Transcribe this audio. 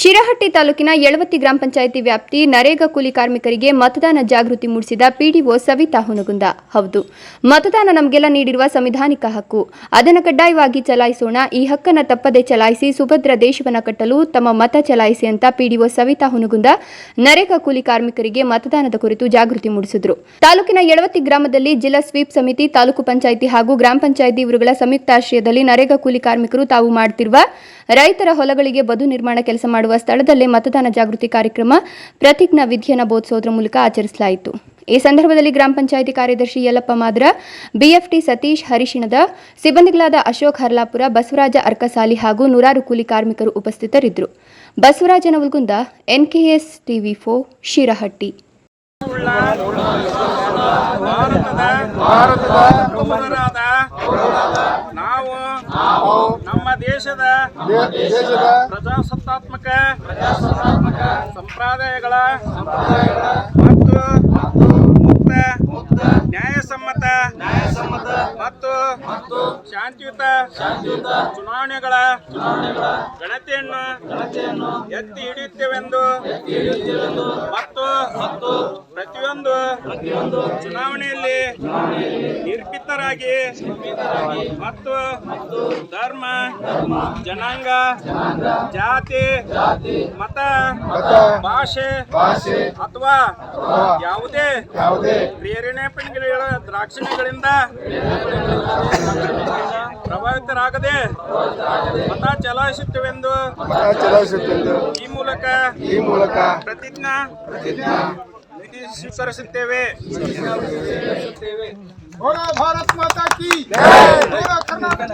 ಶಿರಹಟ್ಟಿ ತಾಲೂಕಿನ ಯಳವತ್ತಿ ಗ್ರಾಮ ಪಂಚಾಯಿತಿ ವ್ಯಾಪ್ತಿ ನರೇಗಾ ಕೂಲಿ ಕಾರ್ಮಿಕರಿಗೆ ಮತದಾನ ಜಾಗೃತಿ ಮೂಡಿಸಿದ ಪಿಡಿಒ ಸವಿತಾ ಹುನಗುಂದ. ಹೌದು, ಮತದಾನ ನಮಗೆಲ್ಲ ನೀಡಿರುವ ಸಂವಿಧಾನಿಕ ಹಕ್ಕು. ಅದನ್ನು ಕಡ್ಡಾಯವಾಗಿ ಚಲಾಯಿಸೋಣ, ಈ ಹಕ್ಕನ್ನು ತಪ್ಪದೆ ಚಲಾಯಿಸಿ ಸುಭದ್ರ ದೇಶವನ್ನು ಕಟ್ಟಲು ತಮ್ಮ ಮತ ಚಲಾಯಿಸಿ ಅಂತ ಪಿಡಿಒ ಸವಿತಾ ಹುನಗುಂದ ನರೇಗಾ ಕೂಲಿ ಕಾರ್ಮಿಕರಿಗೆ ಮತದಾನದ ಕುರಿತು ಜಾಗೃತಿ ಮೂಡಿಸಿದರು. ತಾಲೂಕಿನ ಯಳವತ್ತಿ ಗ್ರಾಮದಲ್ಲಿ ಜಿಲ್ಲಾ ಸ್ವೀಪ್ ಸಮಿತಿ, ತಾಲೂಕು ಪಂಚಾಯಿತಿ ಹಾಗೂ ಗ್ರಾಮ ಪಂಚಾಯಿತಿ ಇವರುಗಳ ಸಂಯುಕ್ತಾಶ್ರಯದಲ್ಲಿ ನರೇಗಾ ಕೂಲಿ ಕಾರ್ಮಿಕರು ತಾವು ಮಾಡುತ್ತಿರುವ ರೈತರ ಹೊಲಗಳಿಗೆ ಬದು ನಿರ್ಮಾಣ ಕೆಲಸ ಮಾಡುವ ಸ್ಥಳದಲ್ಲೇ ಮತದಾನ ಜಾಗೃತಿ ಕಾರ್ಯಕ್ರಮ, ಪ್ರತಿಜ್ಞಾ ವಿಧಿಯನ್ನು ಬೋಧಿಸೋದ್ರ ಮೂಲಕ ಆಚರಿಸಲಾಯಿತು. ಈ ಸಂದರ್ಭದಲ್ಲಿ ಗ್ರಾಮ ಪಂಚಾಯಿತಿ ಕಾರ್ಯದರ್ಶಿ ಯಲ್ಲಪ್ಪ ಮಾದ್ರ, ಬಿಎಫ್ಟಿ ಸತೀಶ್ ಹರಿಶಿಣದ, ಸಿಬ್ಬಂದಿಗಳಾದ ಅಶೋಕ್ ಹರ್ಲಾಪುರ, ಬಸವರಾಜ ಅರ್ಕಸಾಲಿ ಹಾಗೂ ನೂರಾರು ಕೂಲಿ ಕಾರ್ಮಿಕರು ಉಪಸ್ಥಿತರಿದ್ದರು. Basavaraja Navalgunda NKS TV for Shirahatti. ದೇಶದ ದೇಶದ ಪ್ರಜಾಸತ್ತಾತ್ಮಕ ಸಂಪ್ರದಾಯಗಳ ಮತ್ತು ಮುಕ್ತ ನ್ಯಾಯಸಮ್ಮತ ನ್ಯಾಯಸಮ್ಮತ ಮತ್ತು ಶಾಂತಿಯುತ ಚುನಾವಣೆಗಳ ಗಣತಿಯನ್ನು ಎತ್ತಿ ಹಿಡಿಯುತ್ತೇವೆಂದು ಮತ್ತು ಪ್ರತಿಯೊಂದು ಚುನಾವಣೆಯಲ್ಲಿ ನಿರ್ಭಿತರಾಗಿ ಮತ್ತು ಧರ್ಮ ಜನಾಂಗ ಜಾತಿ ಮತ ಭಾಷೆ ಅಥವಾ ಯಾವುದೇ ಯಾವುದೇ ಪ್ರೇರಣೆಗಳ ದ್ರಾಕ್ಷಿಣಿಗಳಿಂದ ಪ್ರಭಾವಿತರಾಗದೆ ಮತ ಚಲಾಯಿಸುತ್ತವೆಂದು ಈ ಮೂಲಕ ಈ ಮೂಲಕ ಪ್ರತಿಜ್ಞಾ नीति ಸ್ವೀಕರಿಸುತ್ತೇವೆ ಬೋಡೋ ಭಾರತ್ ಮಾತಾ ಕಿ ಕರ್ನಾಟಕ